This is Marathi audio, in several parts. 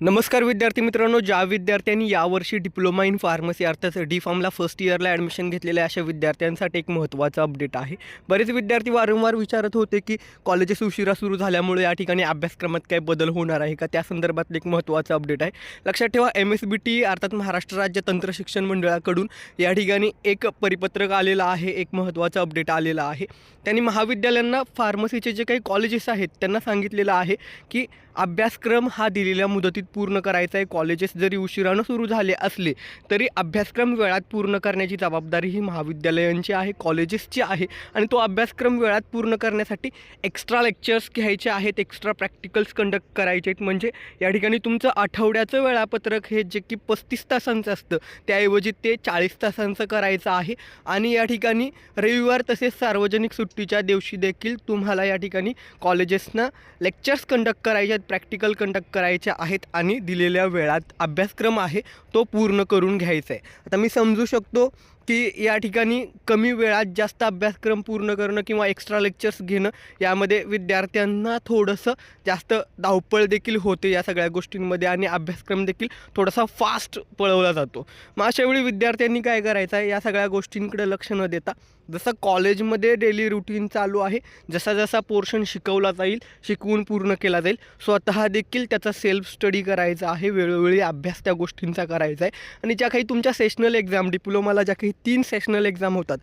नमस्कार विद्यार्थी मित्रांनो ज्या विद्यार्थ्यांनी यावर्षी डिप्लोमा इन फार्मसी अर्थात डी फॉर्मला फर्स्ट इयरला ॲडमिशन घेतलेल्या अशा विद्यार्थ्यांसाठी एक महत्त्वाचं अपडेट आहे. बरेच विद्यार्थी वारंवार विचारत होते की कॉलेजेस उशिरा सुरू झाल्यामुळे या ठिकाणी अभ्यासक्रमात काय बदल होणार आहे का? त्या संदर्भातलं एक महत्त्वाचं अपडेट आहे. लक्षात ठेवा एम एस बी टी अर्थात महाराष्ट्र राज्य तंत्र शिक्षण मंडळाकडून या ठिकाणी एक परिपत्रक आलेलं आहे एक महत्त्वाचं अपडेट आलेलं आहे. त्यांनी महाविद्यालयांना फार्मसीचे जे काही कॉलेजेस आहेत त्यांना सांगितलेलं आहे की अभ्यासक्रम हा दिलेल्या मुदतीत पूर्ण करायचा आहे. कॉलेजेस जरी उशिरानं सुरू झाले असले तरी अभ्यासक्रम वेळात पूर्ण करण्याची जबाबदारी ही महाविद्यालयांची आहे कॉलेजेसची आहे. आणि तो अभ्यासक्रम वेळात पूर्ण करण्यासाठी एक्स्ट्रा लेक्चर्स घ्यायचे आहेत एक्स्ट्रा प्रॅक्टिकल्स कंडक्ट करायचे आहेत. म्हणजे या ठिकाणी तुमचं आठवड्याचं वेळापत्रक हे जे की पस्तीस तासांचं असतं त्याऐवजी ते चाळीस तासांचं करायचं आहे. आणि या ठिकाणी रविवार तसेच सार्वजनिक सुट्टीच्या दिवशी देखील तुम्हाला या ठिकाणी कॉलेजेसना लेक्चर्स कंडक्ट करायचे आहेत. प्रॅक्टिकल कंडक्ट करायचे आहेत आणि दिलेल्या वेळात अभ्यासक्रम आहे तो पूर्ण करून घ्यायचा आहे. आता मी समजू शकतो की या ठिकाणी कमी वेळात जास्त अभ्यासक्रम पूर्ण करणं किंवा एक्स्ट्रा लेक्चर्स घेणं यामध्ये विद्यार्थ्यांना थोडंसं जास्त धावपळ देखील होते या सगळ्या गोष्टींमध्ये आणि अभ्यासक्रम देखील थोडासा फास्ट पळवला जातो. मग अशावेळी विद्यार्थ्यांनी काय करायचं आहे? या सगळ्या गोष्टींकडे लक्ष न देता जसं कॉलेजमध्ये डेली रुटीन चालू आहे जसा जसा पोर्शन शिकवला जाईल शिकवून पूर्ण केला जाईल स्वतः देखील त्याचा सेल्फ स्टडी करायचा आहे वेळोवेळी अभ्यास त्या गोष्टींचा करायचा आहे. आणि ज्या काही तुमच्या सेशनल एक्झाम डिप्लोमाला ज्या काही तीन सेशनल एक्झाम होतात.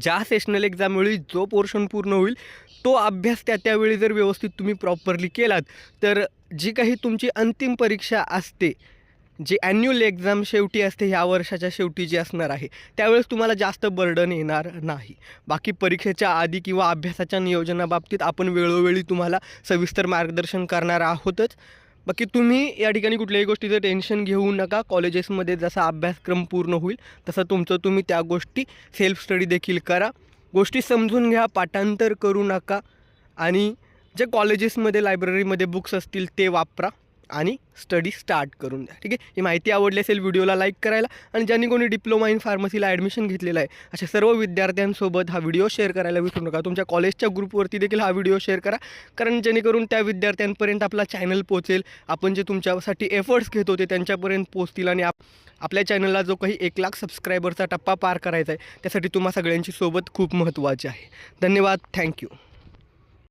ज्या सेशनल एक्झामवेळी जो पोर्शन पूर्ण होईल तो अभ्यास त्या त्यावेळी जर व्यवस्थित तुम्ही प्रॉपरली केलात तर जी काही तुमची अंतिम परीक्षा असते जी ॲन्युअल एक्झाम शेवटी असते ह्या वर्षाच्या शेवटी जी असणार आहे त्यावेळेस तुम्हाला जास्त बर्डन येणार नाही. बाकी परीक्षेच्या आधी किंवा अभ्यासाच्या नियोजनाबाबतीत आपण वेळोवेळी तुम्हाला सविस्तर मार्गदर्शन करणार आहोतच. बाकी तुम्ही या ठिकाणी कुठल्याही गोष्टीचं टेन्शन घेऊ नका. कॉलेजेसमध्ये जसा अभ्यासक्रम पूर्ण होईल तसं तुमचं तुम्ही त्या गोष्टी सेल्फ स्टडी देखील करा. गोष्टी समजून घ्या पाठांतर करू नका आणि जे कॉलेजेसमध्ये लायब्ररीमध्ये बुक्स असतील ते वापरा. आणि स्टडी स्टार्ट करून द्या. ठीक आहे? ही माहिती आवडली असेल व्हिडिओला लाईक करायला आणि ज्यांनी कोणी डिप्लोमा इन फार्मसीला ॲडमिशन घेतलेलं आहे अशा सर्व विद्यार्थ्यांसोबत हा व्हिडिओ शेअर करायला विसरू नका. तुमच्या कॉलेजच्या ग्रुपवरती देखील हा व्हिडिओ शेअर करा कारण जेणेकरून त्या विद्यार्थ्यांपर्यंत आपला चॅनल पोचेल आपण जे तुमच्यासाठी एफर्ट्स घेत होते त्यांच्यापर्यंत पोचतील आणि आप आपल्या चॅनलला जो काही एक लाख सबस्क्रायबरचा टप्पा पार करायचा आहे त्यासाठी तुम्हा सगळ्यांची सोबत खूप महत्त्वाची आहे. धन्यवाद. थँक्यू